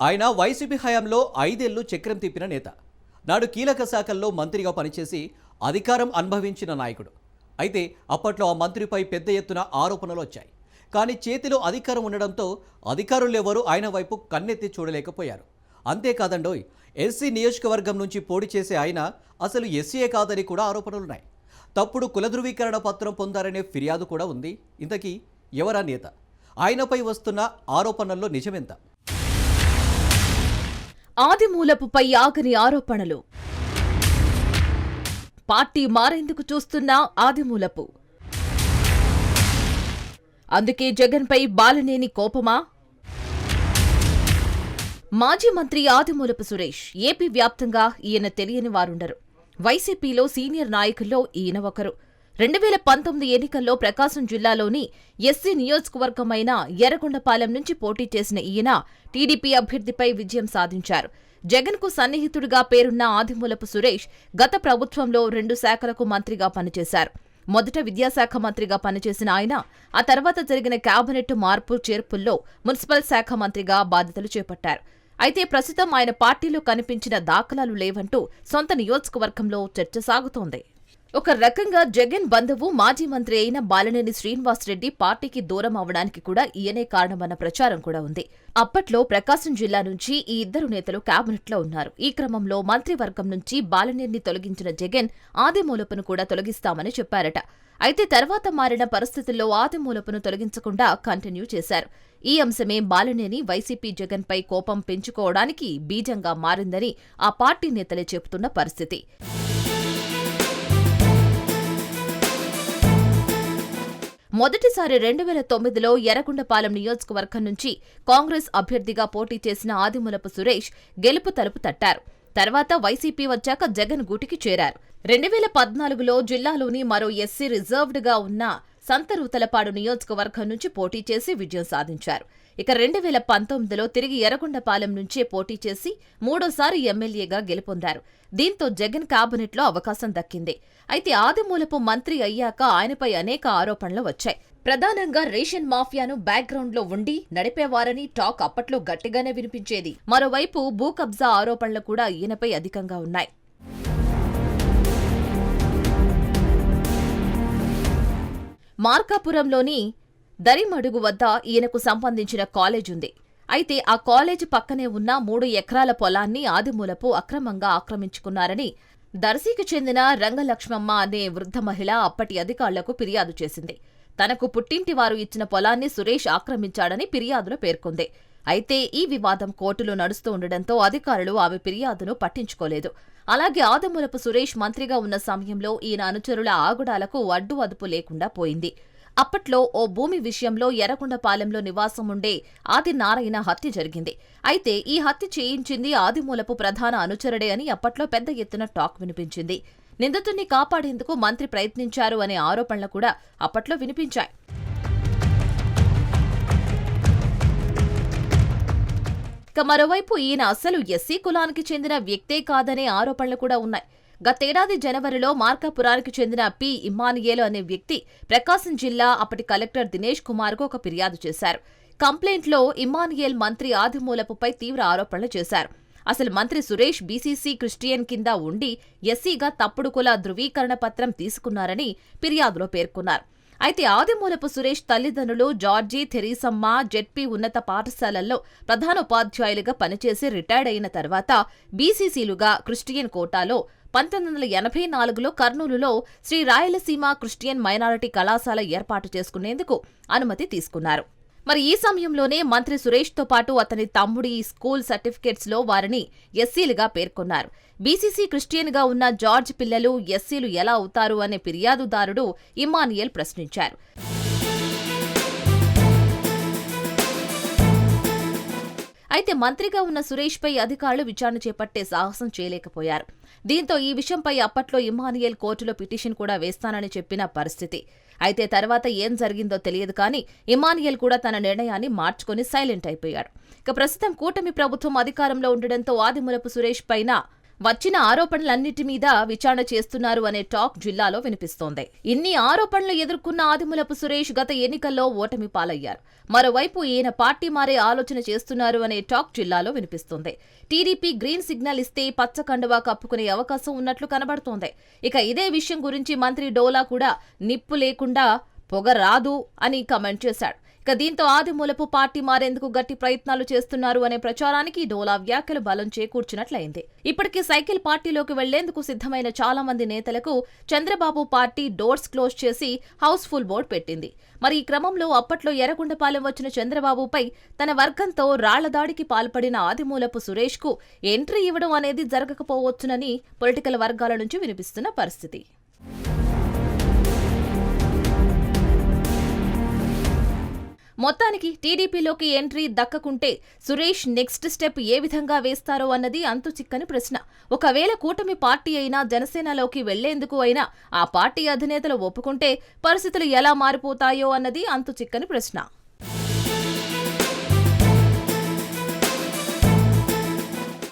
ఆయన వైసీపీ హయాంలో ఐదేళ్ళు చక్రం తిప్పిన నేత. నాడు కీలక శాఖల్లో మంత్రిగా పనిచేసి అధికారం అనుభవించిన నాయకుడు. అయితే అప్పట్లో ఆ మంత్రిపై పెద్ద ఎత్తున ఆరోపణలు వచ్చాయి. కానీ చేతిలో అధికారం ఉండడంతో అధికారులెవరూ ఆయన వైపు కన్నెత్తి చూడలేకపోయారు. అంతేకాదండోయ్ ఎస్సీ నియోజకవర్గం నుంచి పోటీ చేసే ఆయన అసలు ఎస్సీఏ కాదని కూడా ఆరోపణలున్నాయి తప్పుడు కుల ధృవీకరణ పత్రం పొందారనే ఫిర్యాదు కూడా ఉంది. ఇంతకీ ఎవరా నేత? ఆయనపై వస్తున్న ఆరోపణల్లో నిజమెంత? ఆదిమూలపుపై ఆగని ఆరోపణలు. పార్టీ మారేందుకు చూస్తున్న ఆదిమూలపు. అందుకే జగన్పై బాలనేని కోపమా? మాజీ మంత్రి ఆదిమూలపు సురేష్ ఏపీ వ్యాప్తంగా ఈయన తెలియని వారుండరు. వైసీపీలో సీనియర్ నాయకుల్లో ఈయన ఒకరు. రెండు వేల పంతొమ్మిది ఎన్నికల్లో ప్రకాశం జిల్లాలోని ఎస్సీ నియోజకవర్గమైన ఎర్రగొండపాలెం నుంచి పోటీ చేసిన ఈయన టీడీపీ అభ్యర్థిపై విజయం సాధించారు. జగన్కు సన్నిహితుడిగా పేరున్న ఆదిమూలపు సురేష్ గత ప్రభుత్వంలో రెండు శాఖలకు మంత్రిగా పనిచేశారు. మొదట విద్యాశాఖ మంత్రిగా పనిచేసిన ఆయన ఆ తర్వాత జరిగిన కేబినెట్ మార్పు చేర్పుల్లో మున్సిపల్ శాఖ మంత్రిగా బాధ్యతలు చేపట్టారు. అయితే ప్రస్తుతం ఆయన పార్టీలో కనిపించిన దాఖలాలు లేవంటూ సొంత నియోజకవర్గంలో చర్చ సాగుతోంది. ఒక రకంగా జగన్ బంధువు మాజీ మంత్రి అయిన బాలినేని శ్రీనివాసరెడ్డి పార్టీకి దూరం అవడానికి కూడా ఈయనే కారణమన్న ప్రచారం కూడా ఉంది. అప్పట్లో ప్రకాశం జిల్లా నుంచి ఈ ఇద్దరు నేతలు క్యాబినెట్లో ఉన్నారు. ఈ క్రమంలో మంత్రివర్గం నుంచి బాలినేని తొలగించిన జగన్ ఆదిమూలపును కూడా తొలగిస్తామని చెప్పారట. అయితే తర్వాత మారిన పరిస్థితుల్లో ఆదిమూలపును తొలగించకుండా కంటిన్యూ చేశారు. ఈ అంశమే బాలినేని వైసీపీ జగన్పై కోపం పెంచుకోవడానికి బీజంగా మారిందని ఆ పార్టీ నేతలే చెబుతున్న పరిస్థితి. మొదటిసారి రెండు వేల తొమ్మిదిలో ఎర్రగొండపాలెం నియోజకవర్గం నుంచి కాంగ్రెస్ అభ్యర్థిగా పోటీ చేసిన ఆదిమూలపు సురేష్ గెలుపు తలుపు తట్టారు. తర్వాత వైసీపీ వచ్చాక జగన్ గూటికి చేరారు. రెండు వేల పద్నాలుగులో జిల్లాలోని మరో ఎస్సీ రిజర్వ్డ్గా ఉన్న సంతరూతలపాడు నియోజకవర్గం నుంచి పోటీ చేసి విజయం సాధించారు. ఇక రెండు వేల పంతొమ్మిదిలో తిరిగి ఎర్రగొండపాలెం నుంచే పోటీ చేసి మూడోసారి ఎమ్మెల్యేగా గెలుపొందారు. దీంతో జగన్ కాబినెట్లో అవకాశం దక్కింది. అయితే ఆదిమూలపు మంత్రి అయ్యాక ఆయనపై అనేక ఆరోపణలు వచ్చాయి. ప్రధానంగా రేషన్ మాఫియాను బ్యాక్గ్రౌండ్లో ఉండి నడిపేవారని టాక్ అప్పట్లో గట్టిగానే వినిపించేది. మరోవైపు భూ కబ్జా ఆరోపణలు కూడా ఈయనపై అధికంగా ఉన్నాయి. మార్కాపురంలోని దరిమడుగు వద్ద ఈయనకు సంబంధించిన కాలేజ్ ఉంది. అయితే ఆ కాలేజ్ పక్కనే ఉన్న మూడు ఎకరాల పొలాన్ని ఆదిమూలపు అక్రమంగా ఆక్రమించుకున్నారని దర్శికి చెందిన రంగలక్ష్మమ్మ అనే వృద్ధ మహిళ అప్పటి అధికారులకు ఫిర్యాదు చేసింది. తనకు పుట్టింటి వారు ఇచ్చిన పొలాన్ని సురేష్ ఆక్రమించాడని ఫిర్యాదులో పేర్కొంది. అయితే ఈ వివాదం కోర్టులో నడుస్తూ ఉండడంతో అధికారులు ఆమె ఫిర్యాదును పట్టించుకోలేదు. అలాగే ఆదమూలపు సురేష్ మంత్రిగా ఉన్న సమయంలో ఈయన అనుచరుల ఆగుడాలకు అడ్డు అదుపు లేకుండా పోయింది. అప్పట్లో ఓ భూమి విషయంలో ఎర్రగొండపాలెంలో నివాసం ఉండే ఆది నారాయణ హత్య జరిగింది. అయితే ఈ హత్య చేయించింది ఆదిమూలపు ప్రధాన అనుచరుడే అని అప్పట్లో పెద్ద ఎత్తున టాక్ వినిపించింది. నిందితుణ్ణి కాపాడేందుకు మంత్రి ప్రయత్నించారు అనే ఆరోపణలు కూడా అప్పట్లో వినిపించాయి. ఇక మరోవైపు ఈయన అసలు ఎస్సీ కులానికి చెందిన వ్యక్తే కాదనే ఆరోపణలు కూడా ఉన్నాయి. గతేడాది జనవరిలో మార్కాపురానికి చెందిన పి. ఇమ్మానియేలు అనే వ్యక్తి ప్రకాశం జిల్లా అప్పటి కలెక్టర్ దినేష్ కుమార్కు ఒక ఫిర్యాదు చేశారు. కంప్లైంట్లో ఇమ్మానియేల్ మంత్రి ఆదిమూలపుపై తీవ్ర ఆరోపణలు చేశారు. అసలు మంత్రి సురేష్ బీసీసీ క్రిస్టియన్ కింద ఉండి ఎస్సీగా తప్పుడు కుల ధృవీకరణ పత్రం తీసుకున్నారని ఫిర్యాదులో పేర్కొన్నారు. అయితే ఆదిమూలపు సురేష్ తల్లిదండ్రులు జార్జీ థెరీసమ్మ జెడ్పీ ఉన్నత పాఠశాలల్లో ప్రధాన ఉపాధ్యాయులుగా పనిచేసి రిటైర్డ్ అయిన తర్వాత బీసీసీలుగా క్రిస్టియన్ కోటాలో పంతొమ్మిది వందల ఎనభై నాలుగులో కర్నూలులో శ్రీ రాయలసీమ క్రిస్టియన్ మైనారిటీ కళాశాల ఏర్పాటు చేసుకునేందుకు అనుమతి తీసుకున్నారు. మరి ఈ సమయంలోనే మంత్రి సురేష్తో పాటు అతని తమ్ముడి స్కూల్ సర్టిఫికేట్స్లో వారిని ఎస్సీలుగా పేర్కొన్నారు. బీసీసీ క్రిస్టియన్గా ఉన్న జార్జ్ పిల్లలు ఎస్సీలు ఎలా అవుతారు అనే ఫిర్యాదుదారుడు ఇమానియల్ ప్రశ్నించారు. అయితే మంత్రిగా ఉన్న సురేష్పై అధికారులు విచారణ చేపట్టే సాహసం చేయలేకపోయారు. దీంతో ఈ విషయంపై అప్పట్లో ఇమానియల్ కోర్టులో పిటిషన్ కూడా వేస్తానని చెప్పిన పరిస్థితి. అయితే తర్వాత ఏం జరిగిందో తెలియదు కానీ ఇమానియల్ కూడా తన నిర్ణయాన్ని మార్చుకుని సైలెంట్ అయిపోయాడు. ఇక ప్రస్తుతం కూటమి ప్రభుత్వం అధికారంలో ఉండడంతో ఆదిమూలపు సురేష్ పైన వచ్చిన ఆరోపణలన్నిటి మీద విచారణ చేస్తున్నారు అనే టాక్ జిల్లాలో వినిపిస్తోంది. ఇన్ని ఆరోపణలు ఎదుర్కొన్న ఆదిమూలపు సురేష్ గత ఎన్నికల్లో ఓటమి పాలయ్యారు. మరోవైపు ఈయన పార్టీ మారే ఆలోచన చేస్తున్నారు అనే టాక్ జిల్లాలో వినిపిస్తోంది. టీడీపీ గ్రీన్ సిగ్నల్ ఇస్తే పచ్చ కండువా కప్పుకునే అవకాశం ఉన్నట్లు కనబడుతోంది. ఇక ఇదే విషయం గురించి మంత్రి డోలా కూడా నిప్పు లేకుండా పొగ రాదు అని కమెంట్ చేశాడు. ఇక దీంతో ఆదిమూలపు పార్టీ మారేందుకు గట్టి ప్రయత్నాలు చేస్తున్నారు అనే ప్రచారానికి డోలా వ్యాఖ్యలు బలం చేకూర్చినట్లయింది. ఇప్పటికే సైకిల్ పార్టీలోకి వెళ్ళేందుకు సిద్ధమైన చాలా మంది నేతలకు చంద్రబాబు పార్టీ డోర్స్ క్లోజ్ చేసి హౌస్ఫుల్ బోర్డు పెట్టింది. మరి ఈ క్రమంలో అప్పట్లో ఎర్రగొండపాలెం వచ్చిన చంద్రబాబుపై తన వర్గంతో రాళ్ళదాడికి పాల్పడిన ఆదిమూలపు సురేష్కు ఎంట్రీ ఇవ్వడం అనేది జరగకపోవచ్చునని పొలిటికల్ వర్గాల నుంచి వినిపిస్తున్న పరిస్థితి. మొత్తానికి టీడీపీలోకి ఎంట్రీ దక్కకుంటే సురేష్ నెక్స్ట్ స్టెప్ ఏ విధంగా వేస్తారో అన్నది అంతు చిక్కని ప్రశ్న. ఒకవేళ కూటమి పార్టీ అయినా జనసేనలోకి వెళ్ళేందుకు అయినా ఆ పార్టీ అధినేతలు ఒప్పుకుంటే పరిస్థితులు ఎలా మారిపోతాయో అన్నది అంతు చిక్కని ప్రశ్న.